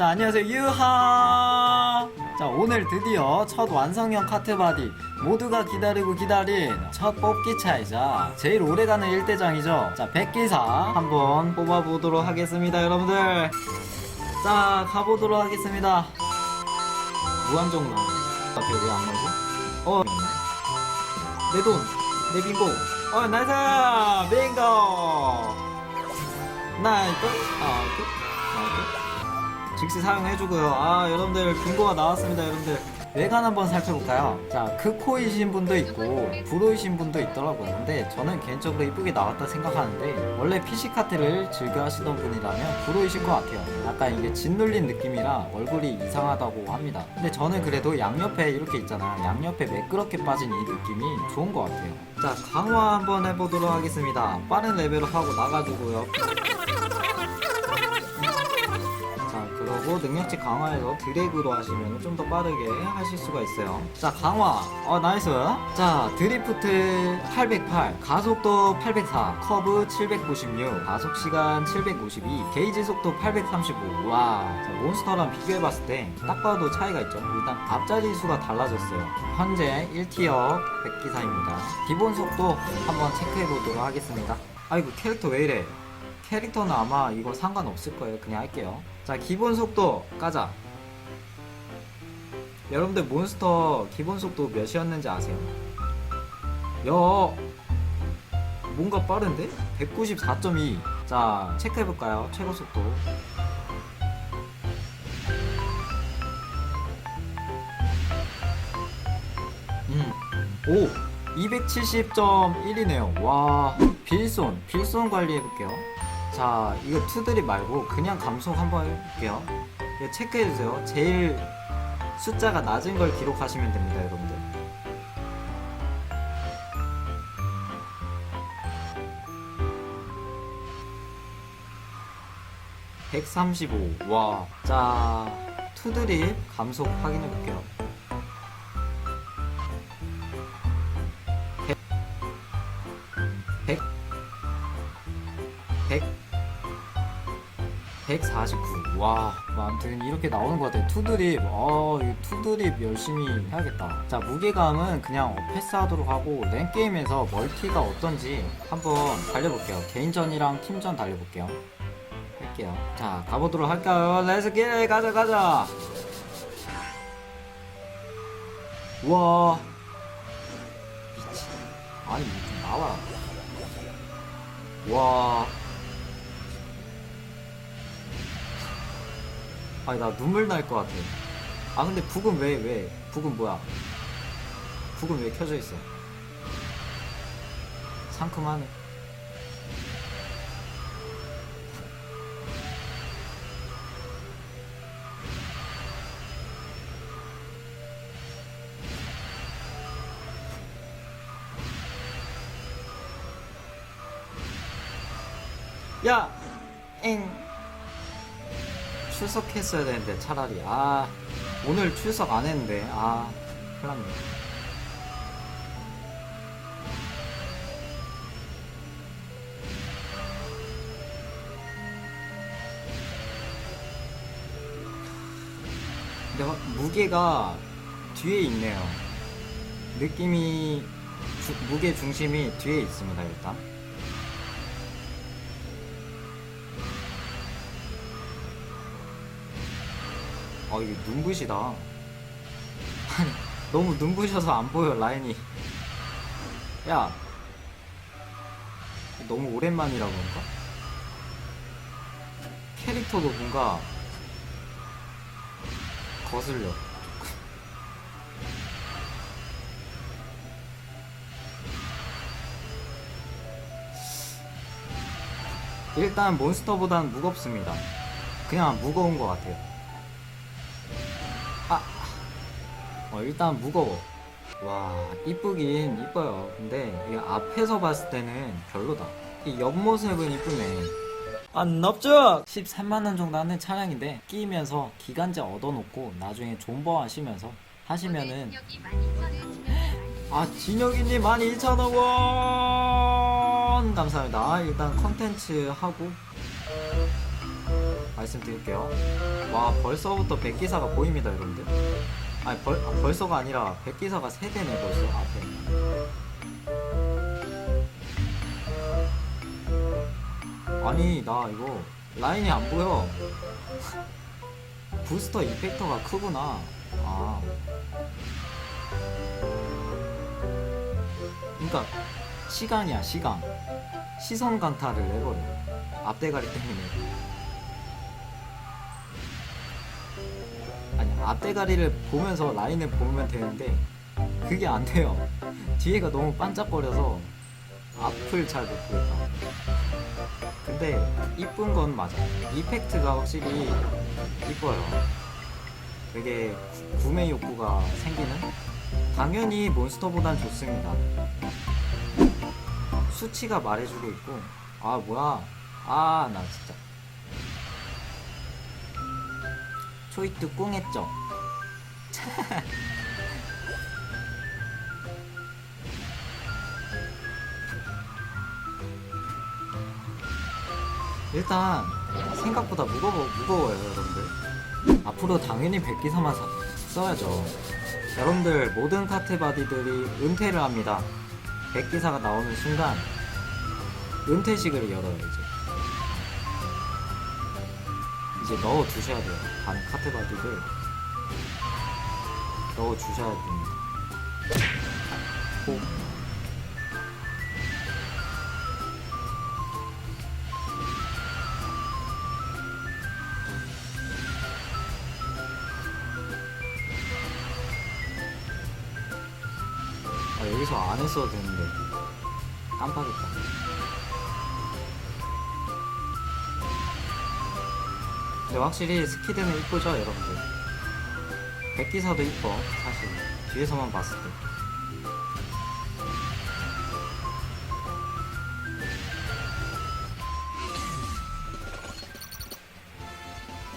자 안녕하세요 유하 자 오늘 드디어 첫 완성형 카트바디 모두가 기다리고 기다린 첫 뽑기 차이자 제일 오래가는 일대장이죠 자 백기사 한번 뽑아보도록 하겠습니다 여러분들 자 가보도록 하겠습니다 무한정로 앞에 왜안 나오지? 어 내 돈, 내 빙고. 어, 나이스! 빙고! 나이스! 아, 오케이. 나이스. 직시 사용해주고요. 아, 여러분들, 빙고가 나왔습니다, 여러분들. 외관 한번 살펴볼까요? 자, 크코이신 분도 있고, 브로이신 분도 있더라고요. 근데 저는 개인적으로 이쁘게 나왔다 생각하는데, 원래 PC카트를 즐겨 하시던 분이라면 브로이실 것 같아요. 약간 이게 짓눌린 느낌이라 얼굴이 이상하다고 합니다. 근데 저는 그래도 양옆에 이렇게 있잖아. 양옆에 매끄럽게 빠진 이 느낌이 좋은 것 같아요. 자, 강화 한번 해보도록 하겠습니다. 빠른 레벨업 하고 나가지고요. 자, 그러고 능력치 강화해서 드래그로 하시면 좀 더 빠르게 하실 수가 있어요. 자, 강화. 어, 나이스. 자, 드리프트 808, 가속도 804, 커브 796, 가속 시간 752, 게이지 속도 835. 와, 자, 몬스터랑 비교해봤을 때 딱 봐도 차이가 있죠. 일단 앞자리 수가 달라졌어요. 현재 1티어 백기사입니다. 기본 속도 한번 체크해보도록 하겠습니다. 아이고, 캐릭터 왜 이래? 캐릭터는 아마 이거 상관없을 거예요. 그냥 할게요. 자, 기본 속도 까자. 여러분들 몬스터 기본 속도 몇이었는지 아세요? 야, 뭔가 빠른데? 194.2. 자, 체크해볼까요? 최고 속도. 음, 오! 270.1이네요. 와, 빌손, 빌손 관리해볼게요. 자, 이거 투드립 말고 그냥 감속 한번 해볼게요. 이거 체크해주세요. 제일 숫자가 낮은 걸 기록하시면 됩니다, 여러분들. (135) 와, 자, 투드립 감속 확인해 볼게요. 149. 와, 뭐 아무튼 이렇게 나오는 것 같아요. 투드립. 어, 이 투드립 열심히 해야겠다. 자, 무게감은 그냥 패스하도록 하고, 랭게임에서 멀티가 어떤지 한번 달려볼게요. 개인전이랑 팀전 달려볼게요. 할게요. 자, 가보도록 할까요? 렛츠 기 가자, 가자! 우와. 미친. 아니, 좀 나와라. 와. 아니 나 눈물 날 것 같아. 아 근데 북은 왜 왜? 북은 뭐야? 북은 왜 켜져 있어? 상큼하네. 야, 엥. 출석했어야 되는데 차라리. 아 오늘 출석 안 했는데. 아 큰일났네. 근데 확- 무게가 뒤에 있네요. 느낌이 주- 무게 중심이 뒤에 있습니다 일단 아 이게 눈부시다. 아니 너무 눈부셔서 안 보여 라인이. 야 너무 오랜만이라 그런가? 캐릭터도 뭔가 거슬려. 일단 몬스터보단 무겁습니다. 그냥 무거운 것 같아요 아, 어, 일단 무거워. 와, 이쁘긴 이뻐요. 근데 이게 앞에서 봤을 때는 별로다. 이 옆모습은 이쁘네. 아, 넙죽! 13만원 정도 하는 차량인데, 끼면서 기간제 얻어놓고, 나중에 존버 하시면서, 하시면은, 아, 진혁이님 12,000원! 감사합니다. 일단 컨텐츠 하고, 말씀드릴게요. 와 벌써부터 백기사가 보입니다 여러분들. 아니 벌, 아, 벌써가 아니라 백기사가 세대네 벌써 앞에. 아니 나 이거 라인이 안 보여. 부스터 이펙터가 크구나. 아. 그러니까 시간이야 시간. 시선 강타를 해버려. 앞대가리 때문에. 아니 앞대가리를 보면서 라인을 보면 되는데 그게 안 돼요. 뒤에가 너무 반짝거려서 앞을 잘 못 보겠다. 근데 이쁜 건 맞아. 이펙트가 확실히 이뻐요. 되게 구- 구매 욕구가 생기는? 당연히 몬스터보단 좋습니다. 수치가 말해주고 있고, 아, 뭐야. 아, 나 진짜. 초이트 꿍했죠? 일단 생각보다 무거워, 무거워요 여러분들. 앞으로 당연히 백기사만 사- 써야죠. 여러분들 모든 카트바디들이 은퇴를 합니다. 백기사가 나오는 순간 은퇴식을 이제 이제 넣어 두셔야 돼요. 반 카트 바디들 넣어 주셔야 됩니다. 호. 아, 여기서 안 했어도 되는데. 깜빡했다 근데 확실히 스키드는 이쁘죠 여러분들? 백기사도 이뻐 사실. 뒤에서만 봤을 때.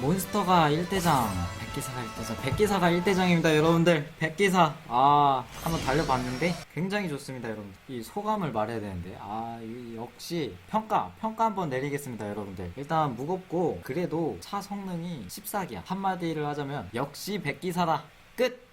몬스터가 1대장, 백기사가 1대장, 백기사가 1대장입니다, 여러분들. 백기사, 아, 한번 달려봤는데 굉장히 좋습니다, 여러분. 이 소감을 말해야 되는데, 아, 이 역시 평가, 평가 한번 내리겠습니다, 여러분들. 일단 무겁고, 그래도 차 성능이 14기야. 한마디를 하자면, 역시 백기사다. 끝!